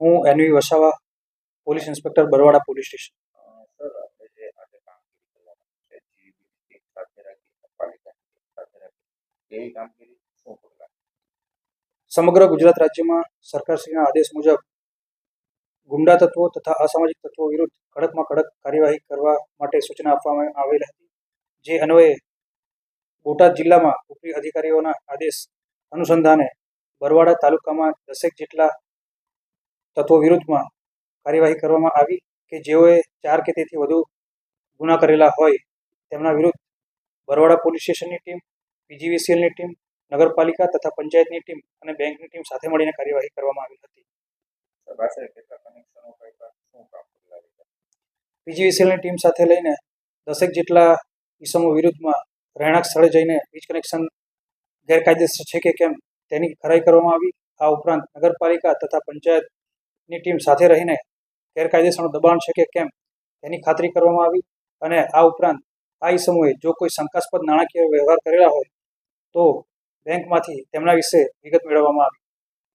હું N V Vasava police inspector Barwada police station. સમગ્ર ગુજરાત રાજ્યમાં સરકારશ્રીના આદેશ મુજબ ગુંડા તત્વો તથા અસામાજિક તત્વો વિરુદ્ધ કડકમાં કડક કાર્યવાહી કરવા માટે સૂચના આપવામાં આવેલ હતી જે અન્વયે બોટાદ જિલ્લામાં ઉપરી અધિકારીઓના આદેશ અનુસંધાને બરવાડા તાલુકામાં દસેક જેટલા તત્વો વિરુદ્ધમાં કાર્યવાહી કરવામાં આવી કે જેઓએ ચાર કે તેથી વધુ ગુના કરેલા હોય તેમના વિરુદ્ધ બરવાડા પોલીસ સ્ટેશનની ટીમ પીજીવીસીએલની ટીમ નગરપાલિકા તથા પંચાયતની ટીમ અને બેંકની ટીમ સાથે મળીને કાર્યવાહી કરવામાં આવી હતી. પીજીવીસીએલની ટીમ સાથે લઈને દસેક જેટલા ઇસમો વિરુદ્ધમાં રહેણાંક સ્થળે જઈને વીજ કનેક્શન ગેરકાયદેસર છે કે કેમ તેની ખરાઈ કરવામાં આવી. આ ઉપરાંત નગરપાલિકા તથા પંચાયતની ટીમ સાથે રહીને ગેરકાયદેસરનું દબાણ છે કે કેમ, તેની ખાતરી કરવામાં આવી અને આ ઉપરાંત આ સમૂહે જો કોઈ શંકાસ્પદ નાણાકીય વ્યવહાર કરેલા હોય તો બેંકમાંથી તેમના વિશે વિગત મેળવવામાં આવી.